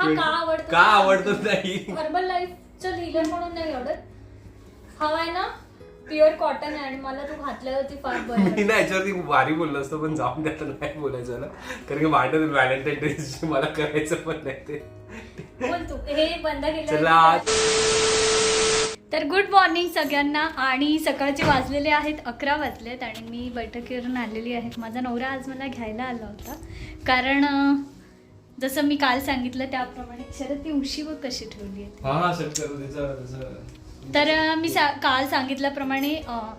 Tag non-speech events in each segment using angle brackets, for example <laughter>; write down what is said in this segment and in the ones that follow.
हा का आवडतो? का आवडतो नाही? हर्बल लाईफचं लिहिलं म्हणून नाही आवडत. हा आहे ना प्युअर कॉटन आहे आणि मला तू घातल्यावरती फार बरं. मी ना याच्यावरती वारी बोललो असतो पण जाऊन द्या तर नाही बोलायचं ना. कारण की भांडण व्हॅलेंटाईन डे मला करायचं पण नाही ते. बोल तू. हे बंद चला. केलं तर गुड मॉर्निंग सगळ्यांना. आणि सकाळचे वाजलेले आहेत अकरा वाजलेत आणि मी बैठकीवरून आलेली आहे. माझा नवरा आज मला घ्यायला आला होता. कारण अं, जसं मी काल सांगितलं त्याप्रमाणे शरद ती उशी बघ कशी ठेवली आहे? हा हा सर तर मी सा काल सांगितल्याप्रमाणे अं,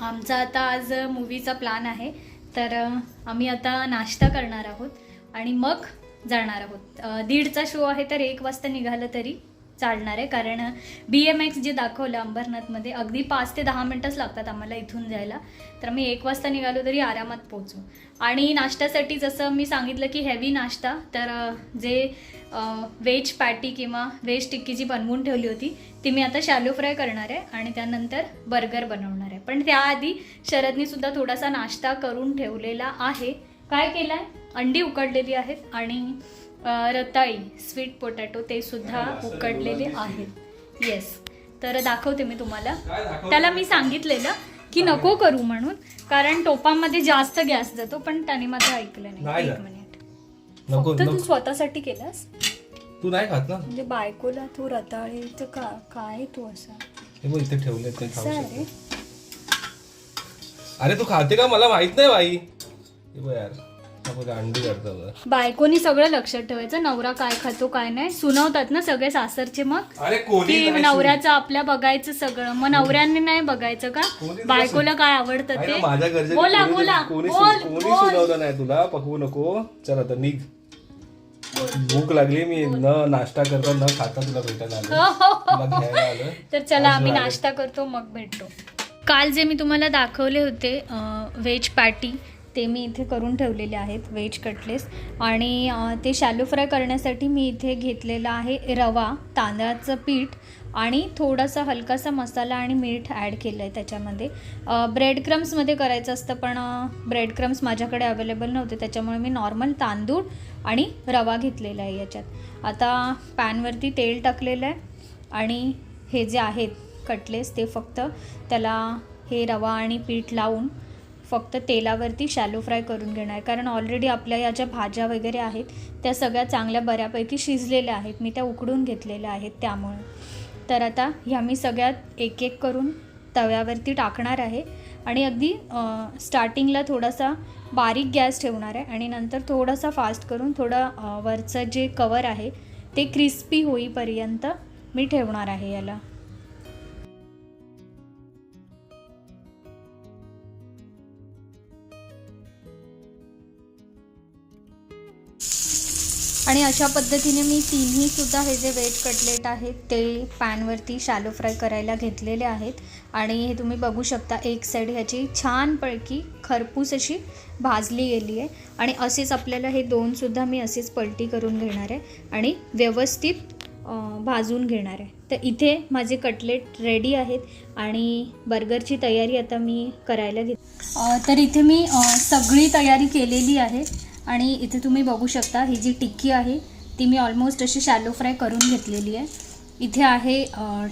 आमचा आता आज मूवीचा प्लॅन आहे. तर अं, आम्ही आता नाश्ता करणार आहोत आणि मग जाणार आहोत. अं, दीडचा शो आहे तर एक वाजता निघालं तरी. चालणार आहे. कारण बी एम एक्स जे दाखवलं अंबरनाथमध्ये अगदी पाच ते दहा मिनटंच लागतात आम्हाला इथून जायला. तर मी एक वाजता निघालो तरी आरामात पोचू आणि नाश्त्यासाठी जसं मी सांगितलं की हेवी नाश्ता तर जे व्हेज पॅटी किंवा व्हेज टिक्की जी बनवून ठेवली होती ती मी आता शॅलो फ्राय करणार आहे आणि त्यानंतर बर्गर बनवणार आहे. पण त्याआधी शरदनी सुद्धा थोडासा नाश्ता करून ठेवलेला आहे. काय केलं आहे अंडी उकडलेली आहेत आणि रताळी स्वीट पोटॅटो ते सुद्धा उकडलेले आहेत. येस तर दाखवते मी तुम्हाला. त्याला मी सांगितलेलं की नको करू म्हणून कारण टोपामध्ये जास्त गॅस जातो पण त्याने माझं ऐकलं नाही. एक. मिनिट नको फक्त तू स्वतःसाठी केलास? तू नाही खात ना? म्हणजे बायकोला तू रताळीचं का काय तू असा? हे इथे ठेवले अरे तू खाते का? मला माहीत नाही बाई. यार. बायकोनी सगळं लक्षात ठेवायचं नवरा काय खातो काय नाही. सुनवतात ना सगळे सासरचे मग? की नवऱ्याचं आपल्या बघायचं सगळं. मग नवऱ्याने नाही बघायचं का? बायकोला काय आवडतं ते? ना, माझ्या घरचे बोला बोला. कोणी. सुनावलं नाही तुला? पकवू नको. चल आता निघ. भूक लागली मी. न नाश्ता करता न खाता तुला भेटायला आलो. हो, हो, हो. तर चला आम्ही. नाश्ता करतो मग भेटतो. काल जे मी तुम्हाला दाखवले होते व्हेज पॅटी ते मी इथे करून ठेवलेले आहेत व्हेज कटलेस आणि ते शॅलो फ्राय करण्यासाठी मी इथे घेतलेला आहे रवा तांदळाचं पीठ आणि थोडासा हलकासा मसाला आणि मीठ ॲड केलं आहे त्याच्यामध्ये ब्रेड क्रम्समध्ये करायचं असतं पण ब्रेड क्रम्स माझ्याकडे अवेलेबल नव्हते त्याच्यामुळे मी नॉर्मल तांदूळ आणि रवा घेतलेला आहे याच्यात. आता पॅनवरती तेल टाकलेलं आहे आणि हे जे आहेत कटलेस ते फक्त त्याला हे रवा आणि पीठ लावून फक्त तेलावरती शॅलो फ्राय करून घेणार. आहे कारण ऑलरेडी आपल्या या ज्या भाज्या वगैरे आहेत त्या सगळ्या चांगल्या बऱ्यापैकी शिजलेल्या आहेत. मी त्या उकडून घेतलेल्या आहेत त्यामुळे. तर आता ह्या मी सगळ्यात एक एक करून तव्यावरती टाकणार आहे. आणि अगदी स्टार्टिंगला थोडासा बारीक गॅस ठेवणार आहे. आणि नंतर थोडासा फास्ट करून थोडं वरचं जे कवर आहे ते क्रिस्पी होईपर्यंत मी ठेवणार आहे याला. आणि अशा पद्धतीने मी तिन्ही सुद्धा हे जे वेज कटलेट आहेत ते पॅनवरती शॅलो फ्राय करायला घेतलेले आहेत. आणि हे तुम्ही बघू शकता एक साईड ह्याची छानपैकी खरपूस अशी भाजली गेली आहे. आणि असेच आपल्याला हे दोनसुद्धा मी असेच पलटी करून घेणार आहे आणि व्यवस्थित भाजून घेणार आहे. तर इथे माझे कटलेट रेडी आहेत आणि बर्गरची तयारी आता मी करायला घेत तर इथे मी सगळी तयारी केलेली आहे. आणि इथे तुम्ही बघू शकता ही जी टिक्की आहे ती मी ऑलमोस्ट अशी शॅलो फ्राय करून घेतलेली आहे. इथे आहे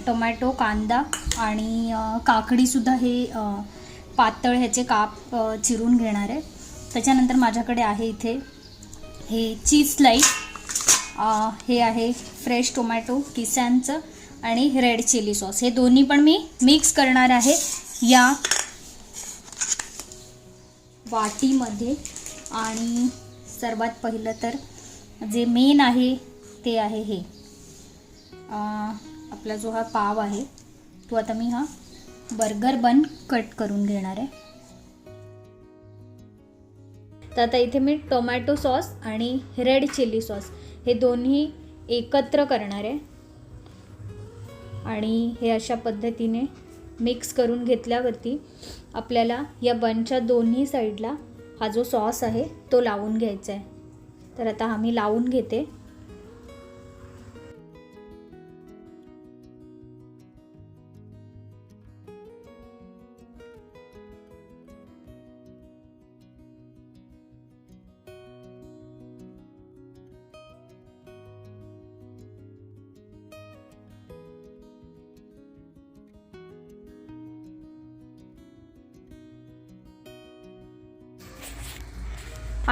टोमॅटो कांदा आणि काकडीसुद्धा हे पातळ ह्याचे काप चिरून घेणार आहे. त्याच्यानंतर माझ्याकडे आहे इथे हे चीज स्लाईस हे आहे फ्रेश टोमॅटो किसॅनचं आणि रेड चिली सॉस हे दोन्ही पण मी मिक्स करणार आहे या वाटीमध्ये. आणि सर्वात पहिलं तर जे मेन आहे ते आहे हे. आपला जो हा पाव आहे तो आता मी हा बर्गर बन कट करून घेणार आहे. तर आता इथे मी टोमॅटो सॉस आणि रेड चिली सॉस हे दोन्ही एकत्र करणार आहे. आणि हे अशा पद्धतीने मिक्स करून घेतल्यावरती आपल्याला या बनच्या दोन्ही साईडला हा जो सॉस आहे तो लावून घ्यायचा आहे. तर आता आम्ही लावून घेते.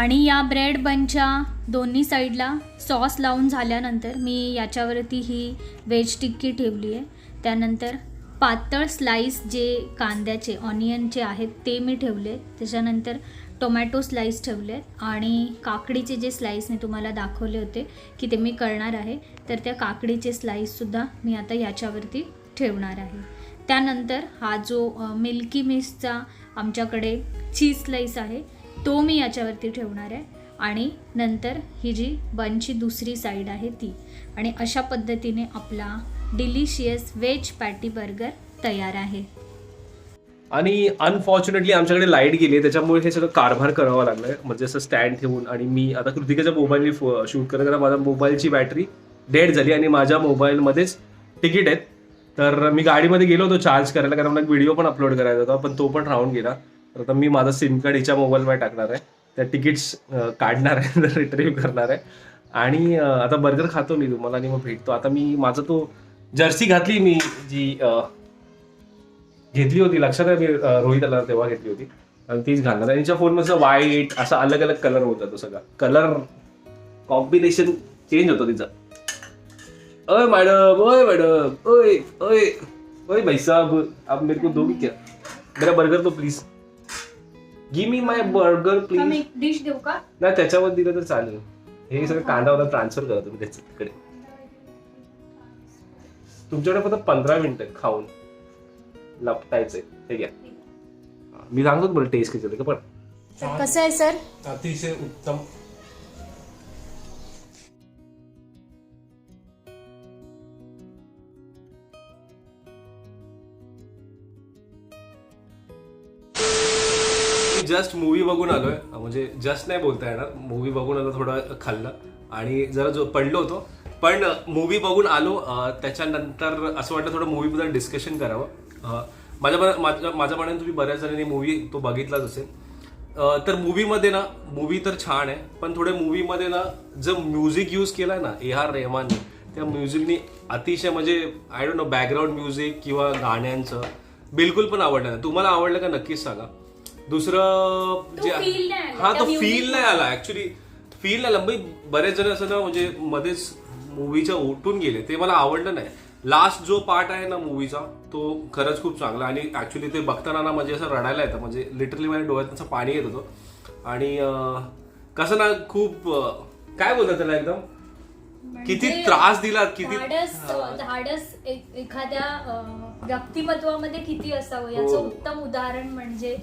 आणि या ब्रेड बनच्या दोन्ही साईडला सॉस लावून झाल्यानंतर मी याच्यावरती ही वेज टिक्की ठेवली आहे. त्यानंतर पातळ स्लाईस जे कांद्याचे ऑनियनचे आहेत ते मी ठेवले त्याच्यानंतर टोमॅटो स्लाईस ठेवले आणि काकडीचे जे स्लाईस मी तुम्हाला दाखवले होते की ते मी करणार आहे तर त्या काकडीचे स्लाईससुद्धा मी आता याच्यावरती ठेवणार आहे. त्यानंतर हा जो मिल्की मिसचा आमच्याकडे चीज स्लाईस आहे तो मी याच्यावरती ठेवणार आहे. आणि नंतर ही जी बनची दुसरी साईड आहे ती. आणि अशा पद्धतीने आपला डिलिशियस व्हेज पॅटी बर्गर तयार आहे. आणि अनफॉर्च्युनेटली आमच्याकडे लाइट गेली आहे त्याच्यामुळे हे सगळं कारभार करावा लागलं म्हणजे असं स्टँड ठेवून आणि मी आता कृतिकाच्या मोबाईलने शूट करत कारण माझ्या मोबाईलची बॅटरी डेड झाली आणि माझ्या मोबाईलमध्येच तिकीट आहेत. तर मी गाडीमध्ये गेलो होतो चार्ज करायला कारण मला व्हिडिओ पण अपलोड करायचा होता पण तो पण राहून गेला. तर आता मी माझा सिम कार्ड हिच्या मोबाईलमध्ये टाकणार आहे. त्या तिकीट्स काढणार आहे <laughs> रिट्रीव्ह करणार आहे. आणि आता बर्गर खातो मी तुम्हाला आणि मग भेटतो. आता मी माझा तो जर्सी घातली मी जी घेतली होती. लक्षात आहे मी रोहितला तेव्हा घेतली होती. आणि तीच घालणार आणि तिच्या फोनमध्ये व्हाईट असा अलग अलग कलर होता तो सगळा. कलर कॉम्बिनेशन चेंज होतं तिचा. अय मॅडम ओय मॅडम ओय ओय ओय भाई साहब आप मेरे को दोगे क्या? मेरा बर्गर तो please give me my burger please dish देऊ का? नाही त्याच्यावर दिलं तर चालेल. हे सगळं कांदा होता ट्रान्सफर करा तुम्ही त्याच्या तिकडे. तुमच्याकडे फक्त पंधरा मिनिटं आहेत खाऊन. लपटायचंय हे घ्या. हा, मी सांगतो तुम्हाला टेस्ट कशी होते पण कसं आहे सर? अतिशय उत्तम. मी जस्ट मूवी बघून आलोय. म्हणजे जस्ट नाही बोलता येणार. मूवी बघून आलो थोडं खाल्लं. आणि जरा जो पडलो होतो. पण मूवी बघून आलो. त्याच्यानंतर असं वाटलं थोडं मूवीबद्दल डिस्कशन करावं. माझ्या माझ्या माझ्या मनाने तुम्ही बऱ्याच जणांनी मूवी तो बघितलाच असेल. तर मूवीमध्ये ना मूवी तर छान आहे. पण थोडे मूवीमध्ये ना जर म्युझिक यूज आहे ना ए आर रेहमानने त्या म्युझिकनी अतिशय म्हणजे I don't know background music किंवा गाण्यांचं बिलकुल पण आवडलं नाही. तुम्हाला आवडलं का? नक्कीच सांगा. दुसरं हा तो फील नाही आला. ऍक्च्युली फील नाही आला. म्हणजे बरेच जण असं ना म्हणजे मध्येच मूवीच्या उठून गेले. ते मला आवडलं नाही. लास्ट जो पार्ट आहे ना मूवीचा तो खरंच खूप चांगला. आणि ऍक्च्युली ते बघताना ना म्हणजे असं रडायला येतं. म्हणजे लिटरली माझ्या डोळ्यात असं पाणी येत होतं. आणि कसं ना खूप काय बोलतात त्याला एकदम? किती त्रास दिला किती म्हणजे धाडस एखाद्या व्यक्तिमत्वामध्ये किती असावं? याचं हो. उत्तम उदाहरण म्हणजे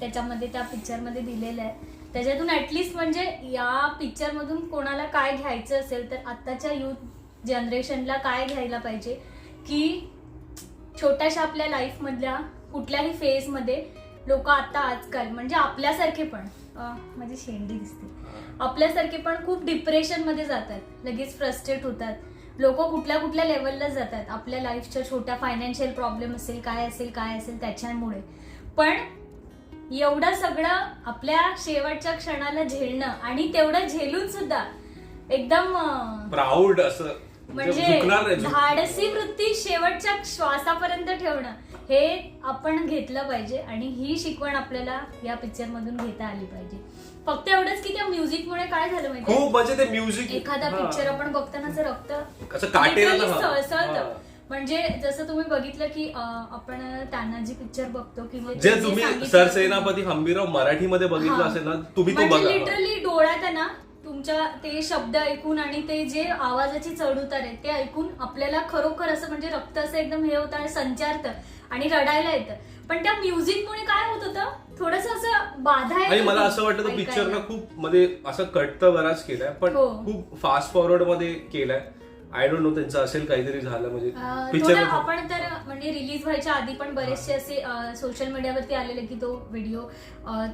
त्याच्यामध्ये त्या पिक्चरमध्ये दिलेलं आहे. त्याच्यातून ॲटलिस्ट म्हणजे या पिक्चरमधून कोणाला काय घ्यायचं असेल तर आत्ताच्या युथ जनरेशनला काय घ्यायला पाहिजे? की छोट्याशा आपल्या लाईफमधल्या कुठल्याही फेजमध्ये लोक आता आजकाल म्हणजे आपल्यासारखे पण माझी शेंडी दिसते. आपल्यासारखे पण खूप डिप्रेशनमध्ये जातात लगेच फ्रस्ट्रेट होतात. लोक कुठल्या कुठल्या लेवलला जातात आपल्या लाईफच्या छोट्या फायनान्शियल प्रॉब्लेम असेल काय असेल काय असेल त्याच्यामुळे. पण एवढं सगळं आपल्या शेवटच्या क्षणाला झेलणं आणि तेवढं झेलून सुद्धा एकदम प्राऊड असं. म्हणजे झुक- धाडसी वृत्ती शेवटच्या श्वासापर्यंत ठेवणं हे आपण घेतलं पाहिजे आणि ही शिकवण आपल्याला या पिक्चर मधून घेता आली पाहिजे. फक्त एवढंच की त्या म्युझिक मुळे काय झालं माहितीये? खूप म्हणजे ते म्युझिक एखादा पिक्चर आपण बघताना जर रक्त असं म्हणजे जसं तुम्ही बघितलं की आपण तानाजी पिक्चर बघतो की जे तुम्ही सरसेनापती हंबीरराव मराठीमध्ये बघितलं. असेल ना तुम्ही तो म्हणजे बघा लिटरली डोळ्यात आहे ना तुमच्या ते शब्द ऐकून आणि ते जे आवाजाची चढउतार आहे ते ऐकून आपल्याला खरोखर असं म्हणजे रक्त असं एकदम हे होतं आणि संचारतं आणि रडायला येतं पण त्या म्युझिकमुळे काय होत होतं थोडस असं बाधा आणि मला असं वाटतं तो पिक्चर ना ऐकायला. खूप मध्ये असं कट तर बराच केलाय पण हो. खूप फास्ट फॉरवर्डमध्ये केलाय आय डोंट नो त्यांचं असेल काहीतरी झालं म्हणजे पिक्चर आपण तर म्हणजे रिलीज व्हायच्या आधी पण बरेचसे असे सोशल मीडियावरती आलेले की तो व्हिडिओ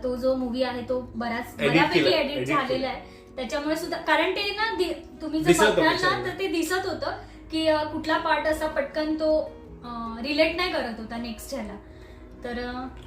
तो जो मूवी आहे तो बराच बऱ्यापैकी एडिट झालेला आहे त्याच्यामुळे सुद्धा कारण ते ना तुम्ही जर बघाल ना. तर ते दिसत होतं की कुठला पार्ट असा पटकन तो रिलेट नाही करत होता नेक्स्ट ह्याला तर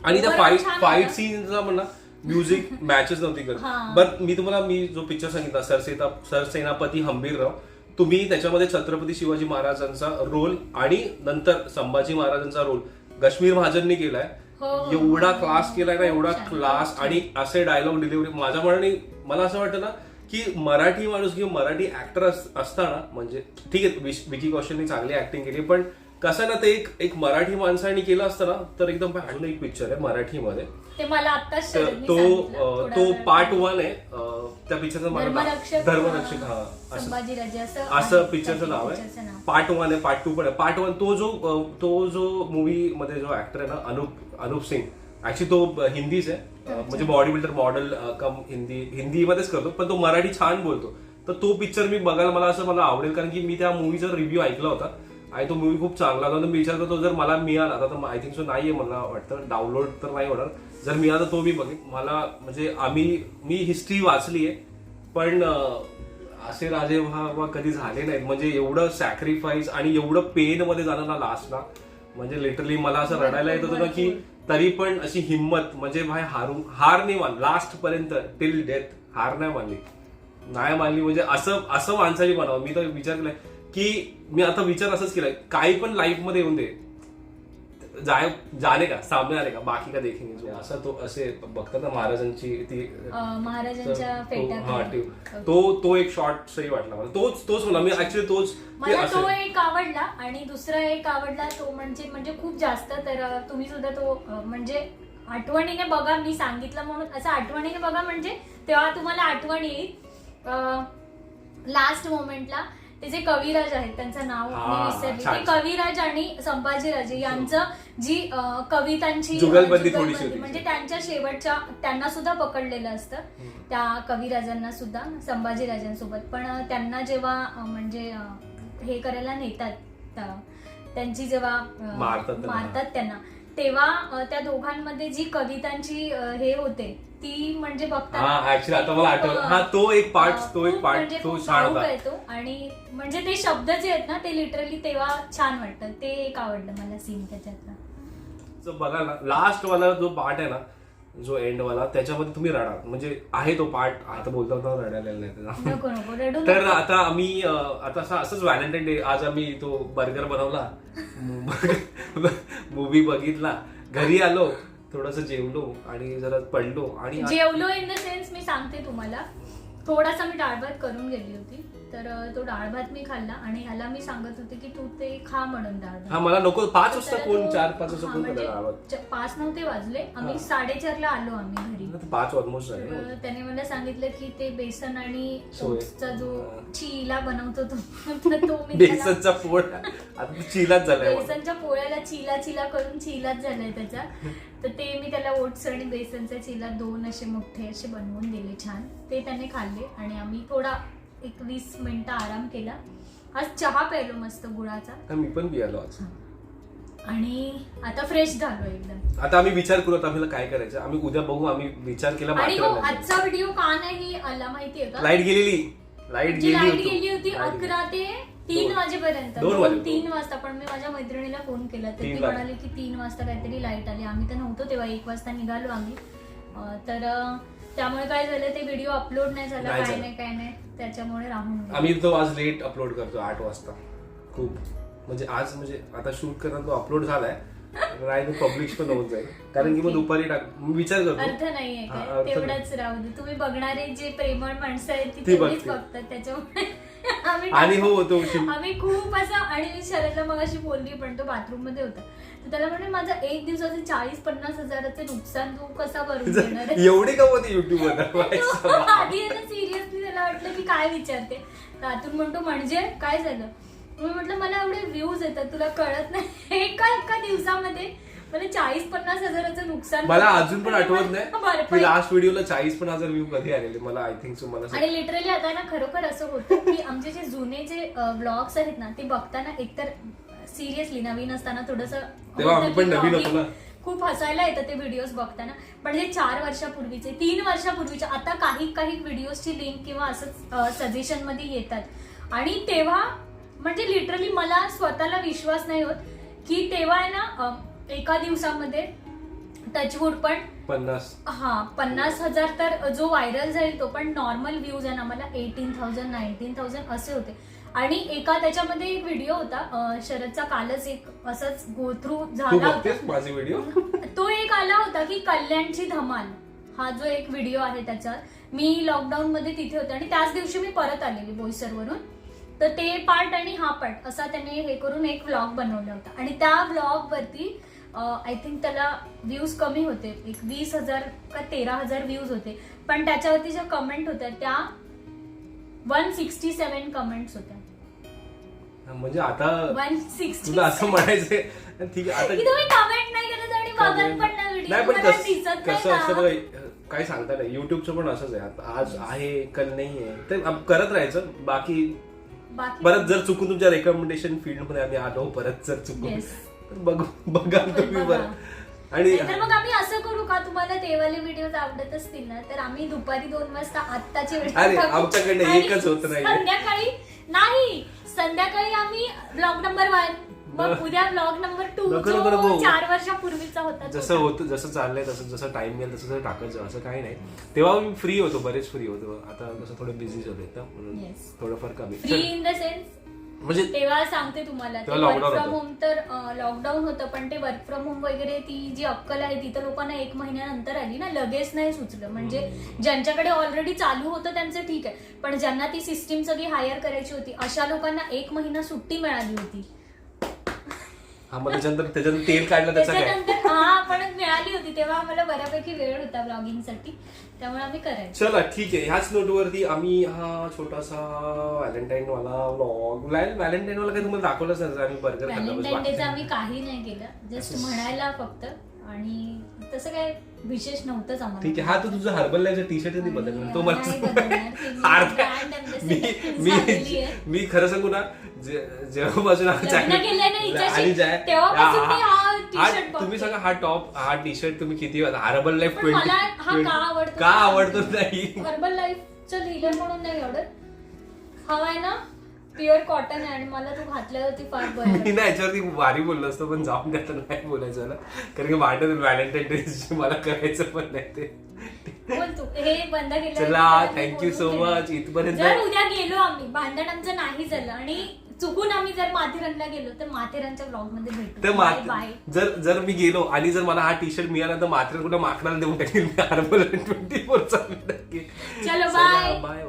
आणि त्या फाईट फाईट. सीनचा म्हणा म्युझिक मॅचेस <laughs> नव्हती करत. बट मी तुम्हाला मी जो पिक्चर सांगितला सरसेना सरसेनापती हंबीरराव तुम्ही त्याच्यामध्ये छत्रपती शिवाजी महाराजांचा रोल आणि नंतर संभाजी महाराजांचा रोल कश्मीर महाजननी केलाय हो, हो. एवढा क्लास केलाय ना एवढा. क्लास आणि असे डायलॉग डिलिव्हरी माझ्या मनाने मला असं वाटतं ना की मराठी माणूस किंवा मराठी ऍक्टर असताना म्हणजे ठीक आहे विकी कौशलनी चांगली ऍक्टिंग केली पण कसं ना ते एक एक मराठी माणसाने केलं असतं ना तर एकदम अजून एक पिक्चर आहे मराठीमध्ये. ते मला आत्ताच तर शरदनी तो अं, पार्ट. वन आहे. अं, त्या पिक्चरचं मला नाव- धर्मरक्षक धर्मरक्षक हा असं. संभाजीराजे असं पिक्चरचं नाव पिक्चरचं आहे नाव. पार्ट वन आहे पार्ट टू पण आहे. पार्ट वन तो जो अं, तो जो मूवी मध्ये जो ऍक्टर आहे ना अनुप अनुप सिंग. ऍक्च्युली तो अं, हिंदीच आहे. अं, म्हणजे body builder model cum Hindi हिंदीमध्येच करतो पण तो मराठी छान बोलतो. तर तो पिक्चर मी बघायला मला असं मला आवडेल कारण की मी त्या मूवीचा रिव्ह्यू ऐकला होता. आणि तो मूवी खूप चांगला होता. मी विचार करतो जर मला मिळाला आता तर आय थिंक सो नाहीये मला वाटतं. डाउनलोड तर नाही होणार. जर मिळाला तर तो मी बघेन. मला म्हणजे आम्ही मी हिस्ट्री वाचली आहे पण असे राजे व्हा कधी झाले नाहीत. म्हणजे एवढं सॅक्रिफाईस आणि एवढं पेन मध्ये जाणं ना लास्टला म्हणजे लिटरली मला असं रडायला येत होतं ना की तरी पण अशी हिंमत म्हणजे भाई हारू हार नाही मान लास्ट पर्यंत टिल डेथ हार नाही मानली. नाही मानली म्हणजे असं असं माणसाने बनावं. मी तर विचार केलाय की मी आता विचार असंच केलाय काही पण लाईफमध्ये येऊन दे. जाय जाणे का? सामने आले का? बाकी का देखेंगे? जो असं तो असे बघतात ना महाराजांची ती अं, महाराजांच्या हा, ती- तो तो एक शॉर्ट सही वाटला मला. तोच तोच मला. मी ऍक्च्युली तोच ते मला तो एक आवडला आणि दुसरा एक आवडला तो म्हणजे म्हणजे खूप जास्त. तर तुम्ही सुद्धा तो म्हणजे आठवणीने बघा. मी सांगितलं म्हणून असं आठवणीने बघा म्हणजे तेव्हा तुम्हाला आठवण येईल. लास्ट मोमेंटला ते जे कविराज आहेत त्यांचं नाव मी हा, विसरली छान. ते कविराज आणि संभाजीराजे यांचं जी अं, कवितांची जुगलबंदी, होती. म्हणजे त्यांच्या शेवटच्या त्यांना सुद्धा पकडलेलं असतं त्या कविराजांना सुद्धा संभाजीराजांसोबत पण अं, त्यांना जेव्हा अं, म्हणजे अं, हे करायला नेतात त्या- त्यांची जेव्हा अं, मारतात त्यांना. मारतात त्यांना तेव्हा अं, त्या दोघांमध्ये जी कवितांची अं, हे होते ती म्हणजे हा ऍक्च्युली आता मला आठवलं. हा तो एक पार्ट तो एक पार्ट म्हणजे तो छान होता. आणि म्हणजे ते शब्द जे आहेत ना ते लिटरली तेव्हा छान वाटतं. ते एक आवडलं मला सीन त्याच्यातला. बघा ना लास्ट वाला जो पार्ट आहे ना जो एंड वाला त्याच्यामध्ये तुम्ही रडा. म्हणजे आहे तो पार्ट आता बोलता बोलता रडायला नाही त्याचा. तर. आता आम्ही आता असं असंच व्हॅलेंटाईन डे आज आम्ही तो बर्गर बनवला. <laughs> <laughs> मूवी बघितला. घरी आलो. थोडस जेवलो आणि जरा पडलो आणि जेवलो इन द सेन्स मी सांगते तुम्हाला. थोडासा मी डाळभात करून गेली होती. तर तो डाळ भात मी खाल्ला आणि ह्याला मी सांगत होते की तू ते खा म्हणून डाळ हा भात मला नको पाच वाजता तर कोण तो- चार पाच वाजता हा, कोण म्हणजे च- पाच नव्हते वाजले आम्ही हा. साडेचारला आलो आम्ही घरी पाच ऑलमोस्ट झाले तर ना. त्याने मला सांगितलं की ते बेसन आणि सोय. ओट्सचा जो हा. चीला बनवतो तो <laughs> तर तो मी त्याला- बेसनचा पोळ आता तो चिलाच झालाय मला. बेसनच्या पोळ्याला चिला चिला करून चिलाच झालाय त्याचा तर ते मी त्याला ओट्स आणि बेसनचा चिला दोन असे मोठे असे बनवून दिले छान ते त्याने खाल्ले आणि आम्ही थोडा एक वीस मिनिटं आराम केला. आज चहा प्यायलो मस्त गुळाचा. हा, मी पण पियालो आज. आणि आता फ्रेश झालो एकदम. आता आम्ही विचार करू आता आम्हाला काय करायचं? आम्ही उद्या बघू आम्ही विचार केला आणि हो आजचा व्हिडिओ का नाही आला माहितीये का? लाइट गेलेली. लाइट जी गेली लाइट होती. गेली होती Light गेली. अकरा ते तीन दोन. वाजेपर्यंत. दोन दोन वाजे- तीन वाजता पण मी माझ्या मैत्रिणीला फोन केला. तर ती तीन. म्हणाली की तीन वाजता काहीतरी लाइट आली. आम्ही तर नव्हतो तेव्हा एक वाजता निघालो आम्ही. अं, तर अं, त्यामुळे काय झालं ते व्हिडिओ अपलोड नाही झाला नाही काय झालं. नाही काय नाही. त्याच्यामुळे राहून गेलं. आम्ही तो आज लेट अपलोड करतो आठ वाजता. खूप. म्हणजे आज म्हणजे आता शूट करणं तो अपलोड झालाय. नाही तो पब्लिश पण होऊन जाईल. कारण की मग Okay. दुपारी टाक मी विचार अर्थ करतो नाहीये हा, काय अर्थ तेवढंच राहू दे. तुम्ही बघणारे जे प्रेमळ माणसं आहेत ती ती तेवढीच बघतील. बघतात त्याच्यामुळे. आम्ही आणि हो तो शिव- आम्ही खूप असं आणि मी शरदला मग अशी बोलली पण तो बाथरूममध्ये होता. तर त्याला म्हणले माझं एक दिवसाचं चाळीस पन्नास हजाराचं नुकसान तू कसा भरून देणार आहे?" एवढी का होती युट्यूब <laughs> आधी सिरियसली त्याला वाटलं की काय विचारते. तर आतून म्हणतो म्हणजे काय झालं? मी म्हटलं मला एवढे व्ह्यूज येतात तुला कळत नाही. <laughs> एका एका दिवसामध्ये मला चाळीस पन्नास हजाराचं नुकसान मला अजून पण आठवत नाही. की लास्ट व्हिडिओला चाळीस पण हजार व्ह्यू कधी आलेले मला आय थिंक सो मला आणि लिटरली आता ना खरोखर असं होतं की आमचे जे जुने जे ब्लॉग्स आहेत ना ते बघताना एकतर सिरियसली नवीन असताना थोडस तेव्हा आम्ही पण नवीन होतो ना. खूप हसायला येतं ते व्हिडिओज बघताना पण जे चार वर्षापूर्वीचे तीन वर्षापूर्वीचे आता काही काही व्हिडिओजची लिंक किंवा असंच सजेशनमध्ये येतात आणि तेव्हा म्हणजे लिटरली मला स्वतःला विश्वास नाही होत की तेव्हा आहे ना एका दिवसामध्ये टचवूड पण पन्नास. हा पन्नास हजार तर जो व्हायरल जाईल तो पण नॉर्मल व्ह्यूज आहे ना मला एटीन थाउजंड नाईन्टीन थाउजंड असे होते. आणि एका त्याच्यामध्ये एक व्हिडिओ होता शरदचा कालच एक असंच गो थ्रू झाला होता. <laughs> तो एक आला होता की कल्याणची धमाल. हा जो एक व्हिडिओ आहे त्याच्यात. मी लॉकडाऊन मध्ये तिथे होते आणि त्याच दिवशी मी परत आलेली बोईसरवरून तर ते पार्ट आणि हा पार्ट असा त्याने हे करून एक व्लॉग बनवला होता. आणि त्या व्लॉग वरती आय थिंक त्याला व्ह्यूज कमी होते. एक वीस हजार का तेरा हजार व्ह्यूज होते. पण त्याच्यावरती ज्या कमेंट होत्या त्या वन सिक्स्टी सेव्हन कमेंट्स होत्या म्हणजे आता वन सिक्स्टी तुला असं म्हणायचंय ठीक आहे आता की तुम्ही कमेंट नाही करत आणि बघत पण नाही व्हिडिओ नाही पण दिसत नाही कसं असतं का? बघ, काही सांगता नाही. युट्यूबचं पण असंच आहे. आता आज आहे कल नाही आहे. ते आप- करत राहायचं. बाकी बाकी परत जर चुकून तुमच्या रेकमेंडेशन फील्डमध्ये आम्ही आलो परत जर चुकून Yes. बघू बघा तुम्ही. बरं आणि तर मग आम्ही असं करू का तुम्हाला तेवाले व्हिडिओ आवडत असतील ना तर आम्ही दुपारी दोन वाजता आत्ताचे अरे. आमच्याकडे एकच होत नाहीये. संध्याकाळी नाही संध्याकाळी आम्ही ब्लॉग नंबर वन मग उद्या ब्लॉग नंबर टू. जो चार वर्षापूर्वीचा होता तो जसं होतं जसं चाललंय तसं जसं टाइम मिळेल तसं टाकायचं असं काही नाही तेव्हा मी फ्री होतो बरेच फ्री होतो आता कसं थोडं बिझी होते म्हणून. थोडंफार कमी फ्री इन द सेन्स म्हणजे तेव्हा सांगते तुम्हाला तेव्हा वर्क फ्रॉम होतं. होम तर लॉकडाऊन होतं पण ते वर्क फ्रॉम होम वगैरे ती जी अक्कल आहे ती तर लोकांना एक महिन्यानंतर आली ना लगेच नाही सुचलं. म्हणजे ज्यांच्याकडे ऑलरेडी चालू होतं त्यांचं ठीक आहे. पण ज्यांना ती सिस्टीम सगळी हायर करायची होती अशा लोकांना एक महिना सुट्टी मिळाली होती. हा मग त्याच्यानंतर त्याच्यानंतर तेल काढलं त्याचं काय? त्याच्यानंतर हा मिळाली होती तेव्हा आम्हाला बऱ्यापैकी वेळ होता ब्लॉगिंगसाठी त्यामुळे आम्ही करायचो. चला ठीक आहे. ह्याच नोटवरती आम्ही हा छोटासा व्हॅलेंटाईन वाला व्लॉग व्हॅलेंटाईन वाला काही तुम्हाला दाखवलंच नाही आम्ही बर्गर व्हॅलेंटाईन डेचं खाल्ला आम्ही काही नाही केलं. जस्ट म्हणायला फक्त आणि तसं काय विशेष नव्हतंच आम्हाला. ठीक आहे. हा तो तुझा हर्बल लाईफचा टी शर्ट नाही बदलणार तो नाही बदलणार. ते मी अर्धा- brand ambassador मी झालेली मी आहे. मी खरं सांगू ना जे- जेव्हापासून आम्ही लग्न channel- केलंय ना हिच्याशी, आणि जाय- तेव्हापासून मी हा हा- t-shirt तुम्ही. सांगा हा टॉप हा टी शर्ट तुम्ही किती हर्बल लाईफ पण मला हा का आवडतो का आवडतो नाही? हर्बल लाईफचं लिहिलं म्हणून नाही आवडत. हा आहे ना? प्युअर कॉटन आहे आणि मला तो घातल्यावरती फार बरं मी ना याच्यावरती भारी बोललो असतो पण जाऊन द्या तर नाही बोलायचं ना कारण की वाटत व्हॅलेंटाईन डे मला करायचं पण नाही ते. बोल तू. हे बंद केलं चला थँक्यू सो मच इथपर्यंत जर उद्या गेलो आम्ही भांडण आमचं नाही झालं आणि चुकून आम्ही जर माथेरानला गेलो तर माथेरानच्या ब्लॉगमध्ये भेटू. तर बाय बाय जर जर मी गेलो आणि जर मला हा टी शर्ट मिळाला तर मात्र कुठं माकडाला देऊन टाकेल मी. हर्बल ट्वेंटी फोर चालू टाकेल चला, bye. बाय